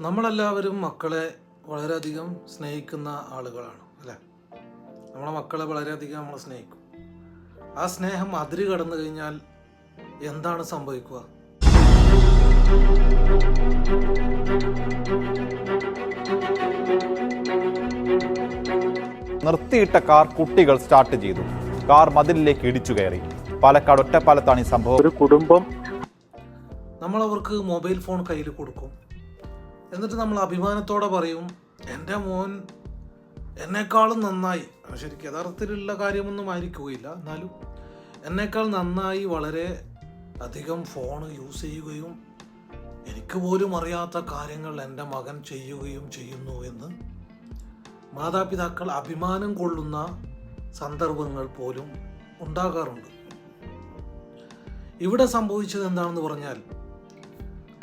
നമ്മളെല്ലാവരും മക്കളെ വളരെയധികം സ്നേഹിക്കുന്ന ആളുകളാണ് അല്ലേ? നമ്മളെ മക്കളെ വളരെയധികം നമ്മൾ സ്നേഹിക്കും. ആ സ്നേഹം അതിര് കടന്നു കഴിഞ്ഞാൽ എന്താണ് സംഭവിക്കുക? നിർത്തിയിട്ട കാർ കുട്ടികൾ സ്റ്റാർട്ട് ചെയ്തു. കാർ മതിലിലേക്ക് ഇടിച്ചു കയറി. പാലക്കാട് ഒറ്റപ്പാലത്താണ് ഈ സംഭവം. ഒരു കുടുംബം നമ്മൾ അവർക്ക് മൊബൈൽ ഫോൺ കയ്യിൽ കൊടുക്കും. എന്നിട്ട് നമ്മൾ അഭിമാനത്തോടെ പറയും എന്റെ മോൻ എന്നെക്കാളും നന്നായി. ശരിക്കും യഥാർത്ഥത്തിലുള്ള കാര്യമൊന്നും ആയിരിക്കുകയില്ല. എന്നാലും എന്നേക്കാൾ നന്നായി വളരെ അധികം ഫോൺ യൂസ് ചെയ്യുകയും എനിക്ക് പോലും അറിയാത്ത കാര്യങ്ങൾ എന്റെ മകൻ ചെയ്യുകയും ചെയ്യുന്നു എന്ന് മാതാപിതാക്കൾ അഭിമാനം കൊള്ളുന്ന സന്ദർഭങ്ങൾ പോലും ഉണ്ടാകാറുണ്ട്. ഇവിടെ സംഭവിച്ചത് എന്താണെന്ന് പറഞ്ഞാൽ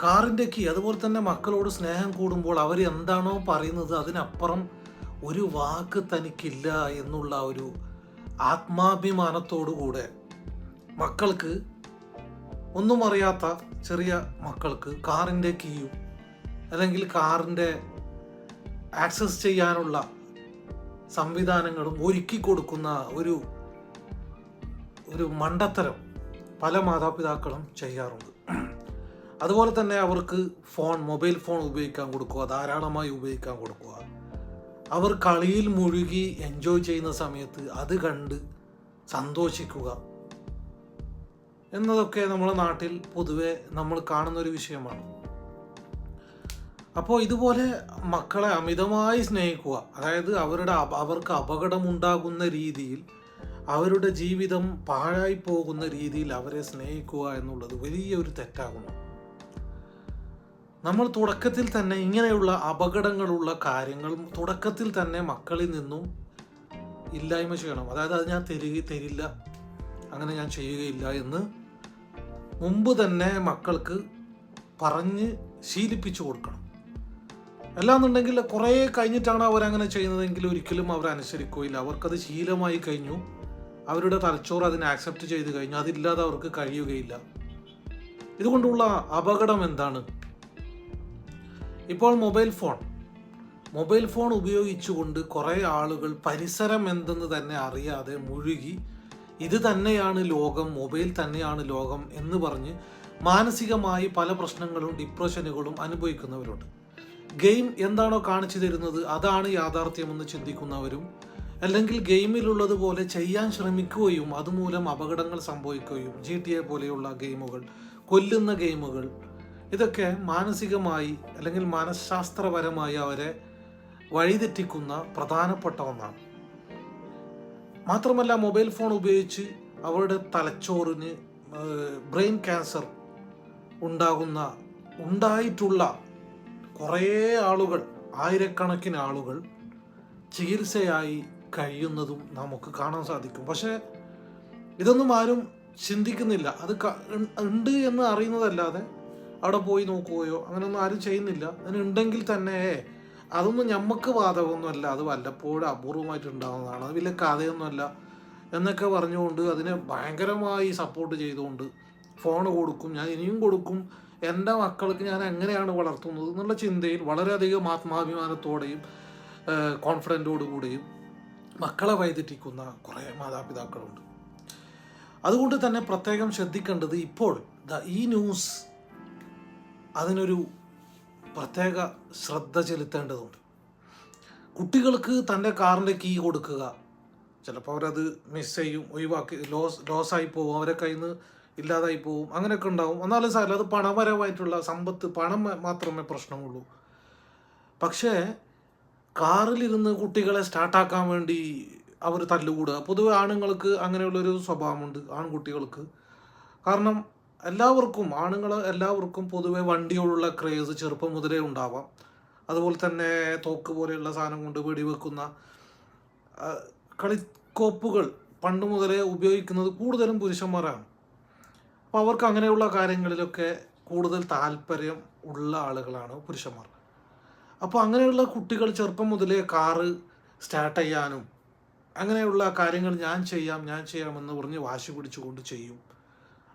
കാറിന്റെ കീ അതുപോലെ തന്നെ മക്കളോട് സ്നേഹം കൂടുമ്പോൾ അവർ എന്താണോ പറയുന്നത് അതിനപ്പുറം ഒരു വാക്ക് തനിക്കില്ല എന്നുള്ള ഒരു ആത്മാഭിമാനത്തോടുകൂടെ മക്കൾക്ക് ഒന്നും അറിയാത്ത ചെറിയ മക്കൾക്ക് കാറിന്റെ കീയും അല്ലെങ്കിൽ കാറിന്റെ ആക്സസ് ചെയ്യാനുള്ള സംവിധാനങ്ങളും ഒരുക്കി കൊടുക്കുന്ന ഒരു ഒരു മണ്ടത്തരം പല മാതാപിതാക്കളും ചെയ്യാറുണ്ട്. അതുപോലെ തന്നെ അവർക്ക് ഫോൺ മൊബൈൽ ഫോൺ ഉപയോഗിക്കാൻ കൊടുക്കുക ധാരാളമായി ഉപയോഗിക്കാൻ കൊടുക്കുക. അവർ കളിയിൽ മുഴുകി എൻജോയ് ചെയ്യുന്ന സമയത്ത് അത് കണ്ട് സന്തോഷിക്കുക എന്നതൊക്കെ നമ്മുടെ നാട്ടിൽ പൊതുവെ നമ്മൾ കാണുന്ന ഒരു വിഷയമാണ്. അപ്പോൾ ഇതുപോലെ മക്കളെ അമിതമായി സ്നേഹിക്കുക അതായത് അവരുടെ അവർക്ക് അപകടമുണ്ടാകുന്ന രീതിയിൽ അവരുടെ ജീവിതം പാഴായി പോകുന്ന രീതിയിൽ അവരെ സ്നേഹിക്കുക എന്നുള്ളത് വലിയൊരു തെറ്റാകുന്നു. നമ്മൾ തുടക്കത്തിൽ തന്നെ ഇങ്ങനെയുള്ള അപകടങ്ങളുള്ള കാര്യങ്ങൾ തുടക്കത്തിൽ തന്നെ മക്കളിൽ നിന്നും ഇല്ലായ്മ ചെയ്യണം. അതായത് അത് ഞാൻ തരിക തരില്ല അങ്ങനെ ഞാൻ ചെയ്യുകയില്ല എന്ന് മുമ്പ് തന്നെ മക്കൾക്ക് പറഞ്ഞ് ശീലിപ്പിച്ചു കൊടുക്കണം. അല്ലാന്നുണ്ടെങ്കിൽ കുറേ കഴിഞ്ഞിട്ടാണ് അവരങ്ങനെ ചെയ്യുന്നതെങ്കിൽ ഒരിക്കലും അവർ അനുസരിക്കുകയില്ല. അവർക്കത് ശീലമായി കഴിഞ്ഞു. അവരുടെ തലച്ചോറ് അതിനെ ആക്സെപ്റ്റ് ചെയ്ത് കഴിഞ്ഞു. അതില്ലാതെ അവർക്ക് കഴിയുകയില്ല. ഇതുകൊണ്ടുള്ള അപകടം എന്താണ്? ഇപ്പോൾ മൊബൈൽ ഫോൺ. മൊബൈൽ ഫോൺ ഉപയോഗിച്ചുകൊണ്ട് കുറേ ആളുകൾ പരിസരം എന്തെന്ന് തന്നെ അറിയാതെ മുഴുകി ഇത് തന്നെയാണ് ലോകം മൊബൈൽ തന്നെയാണ് ലോകം എന്ന് പറഞ്ഞ് മാനസികമായി പല പ്രശ്നങ്ങളും ഡിപ്രഷനുകളും അനുഭവിക്കുന്നവരുണ്ട്. ഗെയിം എന്താണോ കാണിച്ചു തരുന്നത് അതാണ് യാഥാർത്ഥ്യമെന്ന് ചിന്തിക്കുന്നവരും അല്ലെങ്കിൽ ഗെയിമിലുള്ളതുപോലെ ചെയ്യാൻ ശ്രമിക്കുകയും അതുമൂലം അപകടങ്ങൾ സംഭവിക്കുകയും ജി ടി എ പോലെയുള്ള ഗെയിമുകൾ കൊല്ലുന്ന ഗെയിമുകൾ ഇതൊക്കെ മാനസികമായി അല്ലെങ്കിൽ മനഃശാസ്ത്രപരമായി അവരെ വഴിതെറ്റിക്കുന്ന പ്രധാനപ്പെട്ട ഒന്നാണ്. മാത്രമല്ല മൊബൈൽ ഫോൺ ഉപയോഗിച്ച് അവരുടെ തലച്ചോറിന് ബ്രെയിൻ ക്യാൻസർ ഉണ്ടാകുന്ന ഉണ്ടായിട്ടുള്ള കുറേ ആളുകൾ ആയിരക്കണക്കിന് ആളുകൾ ചികിത്സയായി കഴിയുന്നതും നമുക്ക് കാണാൻ സാധിക്കും. പക്ഷേ ഇതൊന്നും ആരും ചിന്തിക്കുന്നില്ല. അത് ഉണ്ട് എന്ന് അറിയുന്നതല്ലാതെ അവിടെ പോയി നോക്കുകയോ അങ്ങനെയൊന്നും ആരും ചെയ്യുന്നില്ല. അങ്ങനെ ഉണ്ടെങ്കിൽ തന്നെ അതൊന്നും നമുക്ക് ബാധകമൊന്നുമല്ല. അത് വല്ലപ്പോഴും അപൂർവമായിട്ട് ഉണ്ടാകുന്നതാണ് അത് വലിയ കഥയൊന്നുമല്ല എന്നൊക്കെ പറഞ്ഞുകൊണ്ട് അതിനെ ഭയങ്കരമായി സപ്പോർട്ട് ചെയ്തുകൊണ്ട് ഫോൺ കൊടുക്കും. ഞാൻ ഇനിയും കൊടുക്കും. എന്റെ മക്കൾക്ക് ഞാൻ എങ്ങനെയാണ് വളർത്തുന്നത് എന്നുള്ള ചിന്തയിൽ വളരെയധികം ആത്മാഭിമാനത്തോടെയും കോൺഫിഡന്റോടുകൂടിയും മക്കളെ വഴിതെറ്റിക്കുന്ന കുറേ മാതാപിതാക്കളുണ്ട്. അതുകൊണ്ട് തന്നെ പ്രത്യേകം ശ്രദ്ധിക്കേണ്ടത് ഇപ്പോൾ ദ ഈ ന്യൂസ് അതിനൊരു പ്രത്യേക ശ്രദ്ധ ചെലുത്തേണ്ടതുണ്ട്. കുട്ടികൾക്ക് തന്റെ കാറിന്റെ കീ കൊടുക്കുക. ചിലപ്പോൾ അവരത് മിസ് ചെയ്യും ഒഴിവാക്കി ലോസ് ലോസായി പോകും അവരെ കയ്യിൽ നിന്ന് ഇല്ലാതായി പോകും അങ്ങനെയൊക്കെ ഉണ്ടാവും. എന്നാലും സാറില്ല അത് പണപരമായിട്ടുള്ള സമ്പത്ത് പണം മാത്രമേ പ്രശ്നമുള്ളൂ. പക്ഷേ കാറിലിരുന്ന് കുട്ടികളെ സ്റ്റാർട്ടാക്കാൻ വേണ്ടി അവർ തല്ലുകൂടുക. പൊതുവെ ആണുങ്ങൾക്ക് അങ്ങനെയുള്ളൊരു സ്വഭാവമുണ്ട് ആൺകുട്ടികൾക്ക്. കാരണം എല്ലാവർക്കും ആണുങ്ങൾ എല്ലാവർക്കും പൊതുവെ വണ്ടിയോടുള്ള ക്രേസ് ചെറുപ്പം മുതലേ ഉണ്ടാവാം. അതുപോലെ തന്നെ തോക്ക് പോലെയുള്ള സാധനം കൊണ്ട് വെടിവെക്കുന്ന കളിക്കോപ്പുകൾ പണ്ട് മുതലേ ഉപയോഗിക്കുന്നത് കൂടുതലും പുരുഷന്മാരാണ്. അപ്പോൾ അവർക്ക് അങ്ങനെയുള്ള കാര്യങ്ങളിലൊക്കെ കൂടുതൽ താല്പര്യം ഉള്ള ആളുകളാണ് പുരുഷന്മാർ. അപ്പോൾ അങ്ങനെയുള്ള കുട്ടികൾ ചെറുപ്പം മുതലേ കാറ് സ്റ്റാർട്ട് ചെയ്യാനും അങ്ങനെയുള്ള കാര്യങ്ങൾ ഞാൻ ചെയ്യാം ഞാൻ ചെയ്യാമെന്ന് പറഞ്ഞ് വാശി പിടിച്ചുകൊണ്ട് ചെയ്യും.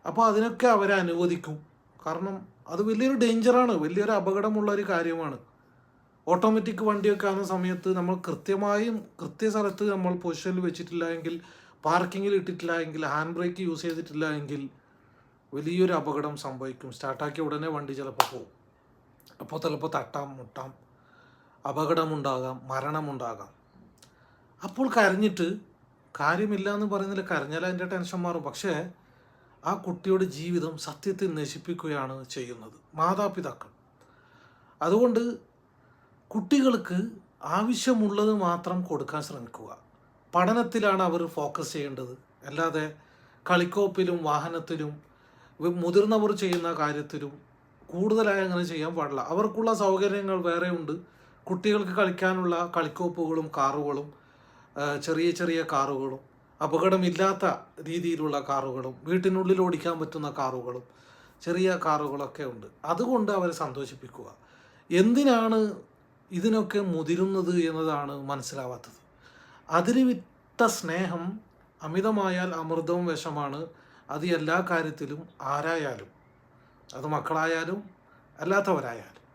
അപ്പോൾ അതിനൊക്കെ അവരെ അനുവദിക്കും. കാരണം അത് വലിയൊരു ഡേഞ്ചറാണ്. വലിയൊരു അപകടമുള്ള ഒരു കാര്യമാണ്. ഓട്ടോമാറ്റിക് വണ്ടിയൊക്കെ ആകുന്ന സമയത്ത് നമ്മൾ കൃത്യമായും കൃത്യ സ്ഥലത്ത് നമ്മൾ പൊസിഷനിൽ വെച്ചിട്ടില്ല എങ്കിൽ പാർക്കിങ്ങിൽ ഇട്ടിട്ടില്ല എങ്കിൽ ഹാൻഡ് ബ്രേക്ക് യൂസ് ചെയ്തിട്ടില്ല എങ്കിൽ വലിയൊരു അപകടം സംഭവിക്കും. സ്റ്റാർട്ടാക്കിയ ഉടനെ വണ്ടി ചിലപ്പോൾ പോകും അപ്പോൾ ചിലപ്പോൾ തട്ടാം മുട്ടാം അപകടമുണ്ടാകാം മരണമുണ്ടാകാം. അപ്പോൾ കരഞ്ഞിട്ട് കാര്യമില്ല എന്ന് പറയുന്നില്ല കരഞ്ഞാൽ അതിന്റെ ടെൻഷൻ മാറും. പക്ഷേ ആ കുട്ടിയുടെ ജീവിതം സത്യത്തിൽ നശിപ്പിക്കുകയാണ് ചെയ്യുന്നത്. മാതാപിതാക്കൾ. അതുകൊണ്ട് കുട്ടികൾക്ക് ആവശ്യമുള്ളത് മാത്രം കൊടുക്കാൻ ശ്രമിക്കുക. പഠനത്തിലാണ് അവർ ഫോക്കസ് ചെയ്യേണ്ടത്. അല്ലാതെ കളിക്കോപ്പിലും വാഹനത്തിലും മുതിർന്നവർ ചെയ്യുന്ന കാര്യത്തിലും കൂടുതലായി അങ്ങനെ ചെയ്യാൻ പാടില്ല. അവർക്കുള്ള സൗകര്യങ്ങൾ വേറെ ഉണ്ട്. കുട്ടികൾക്ക് കളിക്കാനുള്ള കളിക്കോപ്പുകളും കാറുകളും ചെറിയ ചെറിയ കാറുകളും അപകടമില്ലാത്ത രീതിയിലുള്ള കാറുകളും വീട്ടിനുള്ളിൽ ഓടിക്കാൻ പറ്റുന്ന കാറുകളും ചെറിയ കാറുകളൊക്കെ ഉണ്ട്. അതുകൊണ്ട് അവരെ സന്തോഷിപ്പിക്കുക. എന്തിനാണ് ഇതിനൊക്കെ മുതിരുന്നത് എന്നതാണ് മനസ്സിലാവാത്തത്. അതിന് വിട്ട സ്നേഹം അമിതമായാൽ അമൃതവും വിഷമാണ്. അത് എല്ലാ കാര്യത്തിലും ആരായാലും അത് മക്കളായാലും അല്ലാത്തവരായാലും.